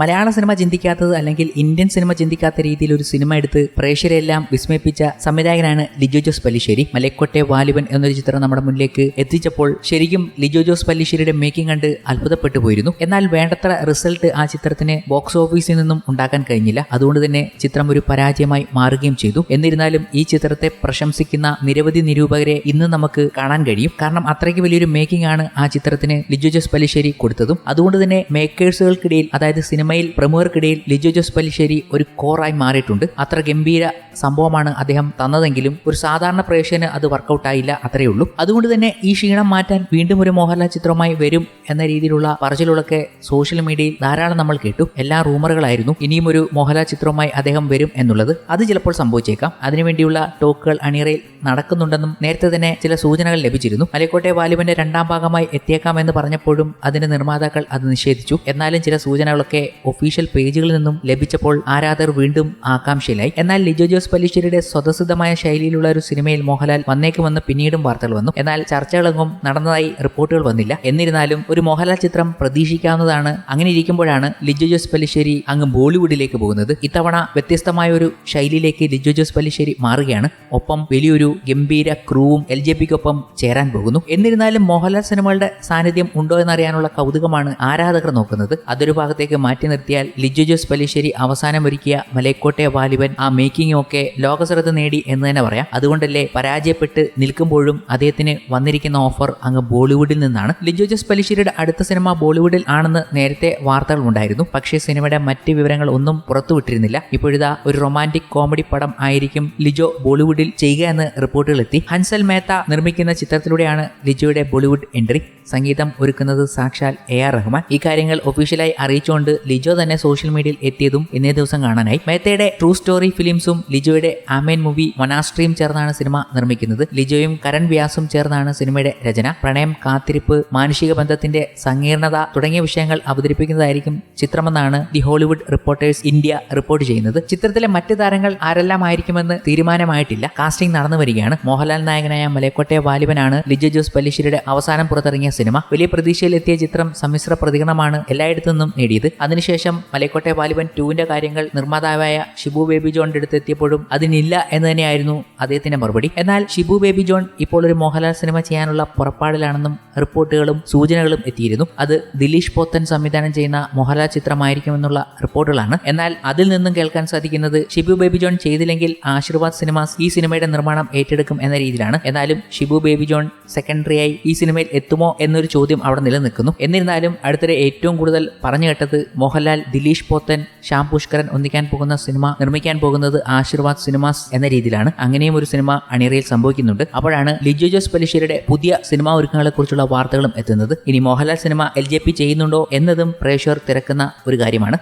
മലയാള cinema ചിന്തിക്കാത്തത് അല്ലെങ്കിൽ Indian cinema ചിന്തിക്കാത്ത രീതിയിൽ ഒരു സിനിമ എടുത്ത് പ്രേക്ഷരെല്ലാം വിസ്മയിപ്പിച്ച സംവിധായകനാണ് ലിജോ ജോസ് പല്ലിശ്ശേരി. മലക്കോട്ടെ വാലിബൻ എന്നൊരു ചിത്രം നമ്മുടെ മുന്നിലേക്ക് എത്തിച്ചപ്പോൾ ശരിക്കും ലിജോ ജോസ് പല്ലിശ്ശേരിയുടെ മേക്കിംഗ് കണ്ട് അത്ഭുതപ്പെട്ടു പോയിരുന്നു. എന്നാൽ വേണ്ടത്ര റിസൾട്ട് ആ ചിത്രത്തിന് ബോക്സ് ഓഫീസിൽ നിന്നും ഉണ്ടാക്കാൻ കഴിഞ്ഞില്ല. അതുകൊണ്ട് തന്നെ ചിത്രം ഒരു പരാജയമായി മാറുകയും ചെയ്തു. എന്നിരുന്നാലും ഈ ചിത്രത്തെ പ്രശംസിക്കുന്ന നിരവധി നിരൂപകരെ ഇന്ന് നമുക്ക് കാണാൻ കഴിയും. കാരണം അത്രയ്ക്ക് വലിയൊരു മേക്കിംഗ് ആണ് ആ ചിത്രത്തിന് ലിജോ ജോസ് പല്ലിശ്ശേരി കൊടുത്തതും. അതുകൊണ്ട് തന്നെ മേക്കേഴ്സുകൾക്കിടയിൽ അതായത് സിനിമയിൽ പ്രമുഖർക്കിടയിൽ ലിജോ ജോസ് പല്ലിശ്ശേരി ഒരു കോറായി മാറിയിട്ടുണ്ട്. അത്ര ഗംഭീര സംഭവമാണ് അദ്ദേഹം തന്നതെങ്കിലും ഒരു സാധാരണ പ്രേക്ഷകന് അത് വർക്കൗട്ടായില്ല അത്രയേ ഉള്ളൂ. അതുകൊണ്ട് തന്നെ ഈ ക്ഷീണം മാറ്റാൻ വീണ്ടും ഒരു മോഹൻലാൽ ചിത്രമായി വരും എന്ന രീതിയിലുള്ള പറച്ചിലുകളൊക്കെ സോഷ്യൽ മീഡിയയിൽ ധാരാളം നമ്മൾ കേട്ടു. എല്ലാ റൂമറുകളായിരുന്നു. ഇനിയും ഒരു മോഹൻലാൽ ചിത്രവുമായി അദ്ദേഹം വരും എന്നുള്ളത് അത് ചിലപ്പോൾ സംഭവിച്ചേക്കാം. അതിനുവേണ്ടിയുള്ള ടോക്കുകൾ അണിയറയിൽ നടക്കുന്നുണ്ടെന്നും നേരത്തെ തന്നെ ചില സൂചനകൾ ലഭിച്ചിരുന്നു. മലക്കോട്ടെ വാലിബന്റെ രണ്ടാം ഭാഗമായി എത്തിയേക്കാം എന്ന് പറഞ്ഞപ്പോഴും അതിന്റെ നിർമ്മാതാക്കൾ അത് നിഷേധിച്ചു. എന്നാലും ചില സൂചനകളൊക്കെ ഒഫീഷ്യൽ പേജുകളിൽ നിന്നും ലഭിച്ചപ്പോൾ ആരാധകർ വീണ്ടും ആകാംക്ഷയിലായി. എന്നാൽ ലിജോ ജോസ് പല്ലിശ്ശേരിയുടെ സ്വതസിദ്ധമായ ശൈലിയിലുള്ള ഒരു സിനിമയിൽ മോഹൻലാൽ വന്നേക്കുമെന്ന് പിന്നീടും വാർത്തകൾ വന്നു. എന്നാൽ ചർച്ചകളെങ്ങും നടന്നതായി റിപ്പോർട്ടുകൾ വന്നില്ല. എന്നിരുന്നാലും ഒരു മോഹൻലാൽ ചിത്രം പ്രതീക്ഷിക്കാവുന്നതാണ്. അങ്ങനെ ഇരിക്കുമ്പോഴാണ് ലിജോ ജോസ് പല്ലിശ്ശേരി അങ്ങ് ബോളിവുഡിലേക്ക് പോകുന്നത്. ഇത്തവണ വ്യത്യസ്തമായ ഒരു ശൈലിയിലേക്ക് ലിജോ ജോസ് പല്ലിശ്ശേരി മാറുകയാണ്. ഒപ്പം വലിയൊരു ഗംഭീര ക്രൂവും എൽ ജെ പിക്കൊപ്പം ചേരാൻ പോകുന്നു. എന്നിരുന്നാലും മോഹൻലാൽ സിനിമകളുടെ സാന്നിധ്യം ഉണ്ടോ എന്നറിയാനുള്ള കൗതുകമാണ് ആരാധകർ നോക്കുന്നത്. അതൊരു ഭാഗത്തേക്ക് മാറ്റി നിർത്തിയാൽ ലിജു ജോസ് പല്ലിശ്ശേരി അവസാനം ഒരുക്കിയ മലയക്കോട്ടെ വാലിബൻ ആ മേക്കിംഗും ഒക്കെ ലോകശ്രദ്ധ നേടി എന്ന് തന്നെ പറയാം. അതുകൊണ്ടല്ലേ പരാജയപ്പെട്ട് നിൽക്കുമ്പോഴും അദ്ദേഹത്തിന് വന്നിരിക്കുന്ന ഓഫർ അങ്ങ് ബോളിവുഡിൽ നിന്നാണ്. ലിജു ജോസ് പല്ലിശ്ശേരിയുടെ അടുത്ത സിനിമ ബോളിവുഡിൽ ആണെന്ന് നേരത്തെ വാർത്തകൾ ഉണ്ടായിരുന്നു. പക്ഷേ സിനിമയുടെ മറ്റ് വിവരങ്ങൾ ഒന്നും പുറത്തുവിട്ടിരുന്നില്ല ഇപ്പോഴിതാ ഒരു റൊമാന്റിക് കോമഡി പടം ആയിരിക്കും ലിജോ ബോളിവുഡിൽ ചെയ്യുക എന്ന് റിപ്പോർട്ടുകൾ എത്തി ഹൻസൽ മേത്ത നിർമ്മിക്കുന്ന ചിത്രത്തിലൂടെയാണ് ലിജോയുടെ ബോളിവുഡ് എൻട്രി. സംഗീതം ഒരുക്കുന്നത് സാക്ഷാൽ എ ആർ റഹ്മാൻ. ഈ കാര്യങ്ങൾ ഒഫീഷ്യലായി അറിയിച്ചുകൊണ്ട് ലിജോ തന്നെ സോഷ്യൽ മീഡിയയിൽ എത്തിയതും ഇന്നേ ദിവസം കാണാനായി. മേത്തയുടെ ട്രൂ സ്റ്റോറി ഫിലിംസും ലിജോയുടെ ആമേൻ മൂവി മനാസ്ട്രിയും ചേർന്നാണ് സിനിമ നിർമ്മിക്കുന്നത്. ലിജോയും കരൺ വ്യാസും ചേർന്നാണ് സിനിമയുടെ രചന. പ്രണയം കാത്തിരിപ്പ് മാനുഷിക ബന്ധത്തിന്റെ സങ്കീർണത തുടങ്ങിയ വിഷയങ്ങൾ അവതരിപ്പിക്കുന്നതായിരിക്കും ചിത്രമെന്നാണ് the Hollywood reporters India report ചെയ്യുന്നത്. ചിത്രത്തിലെ മറ്റ് താരങ്ങൾ ആരെല്ലാം ആയിരിക്കുമെന്ന് തീരുമാനമായിട്ടില്ല. കാസ്റ്റിംഗ് നടന്നു വരികയാണ്. മോഹൻലാൽ നായകനായ മലക്കോട്ടെ വാലിബനാണ് ലിജോ ജോസ് പല്ലിശ്ശേരിയുടെ അവസാനം പുറത്തിറങ്ങിയ സിനിമ. വലിയ പ്രതീക്ഷയിലെത്തിയ ചിത്രം സമ്മിശ്ര പ്രതികരണമാണ് എല്ലായിടത്തു നിന്നും നേടിയത്. അതിനുശേഷം മലക്കോട്ടെ വാലിബൻ ടുവിന്റെ കാര്യങ്ങൾ നിർമ്മാതാവായ ഷിബു ബേബി ജോണിന്റെ അടുത്ത് എത്തിയപ്പോഴും അതിനില്ല എന്ന് തന്നെയായിരുന്നു അദ്ദേഹത്തിന്റെ മറുപടി. എന്നാൽ ഷിബു ബേബി ജോൺ ഇപ്പോൾ ഒരു മോഹൻലാൽ സിനിമ ചെയ്യാനുള്ള പുറപ്പാടിലാണെന്നും റിപ്പോർട്ടുകളും സൂചനകളും എത്തിയിരുന്നു. അത് ദിലീഷ് പോത്തൻ സംവിധാനം ചെയ്യുന്ന മോഹൻലാൽ ചിത്രമായിരിക്കുമെന്നുള്ള റിപ്പോർട്ടുകളാണ്. എന്നാൽ അതിൽ നിന്നും കേൾക്കാൻ സാധിക്കുന്നത് ഷിബു ബേബി ജോൺ ചെയ്തില്ലെങ്കിൽ ആശീർവാദ് സിനിമാസ് ഈ സിനിമയുടെ നിർമ്മാണം ഏറ്റെടുക്കും എന്ന രീതിയിലാണ്. എന്നാലും ഷിബു ബേബി ജോൺ സെക്കൻഡറിയായി ഈ സിനിമയിൽ എത്തുമോ എന്നൊരു ചോദ്യം അവിടെ നിലനിൽക്കുന്നു. എന്നിരുന്നാലും അടുത്തിടെ ഏറ്റവും കൂടുതൽ പറഞ്ഞു കേട്ടത് മോഹൻലാൽ ദിലീഷ് പോത്തൻ ശ്യാം പുഷ്കരൻ ഒന്നിക്കാൻ പോകുന്ന സിനിമ നിർമ്മിക്കാൻ പോകുന്നത് ആശീർവാദ് സിനിമാസ് എന്ന രീതിയിലാണ്. അങ്ങനെയും ഒരു സിനിമ അണിയറയിൽ സംഭവിക്കുന്നുണ്ട്. അപ്പോഴാണ് ലിജോ ജോസ് പലിശ്ശേരിയുടെ പുതിയ സിനിമാ ഒരുക്കങ്ങളെ കുറിച്ചുള്ള വാർത്തകളും എത്തുന്നത്. ഇനി മോഹൻലാൽ സിനിമ എൽ ചെയ്യുന്നുണ്ടോ എന്നതും പ്രേക്ഷകർ തിരക്കുന്ന ഒരു കാര്യമാണ്.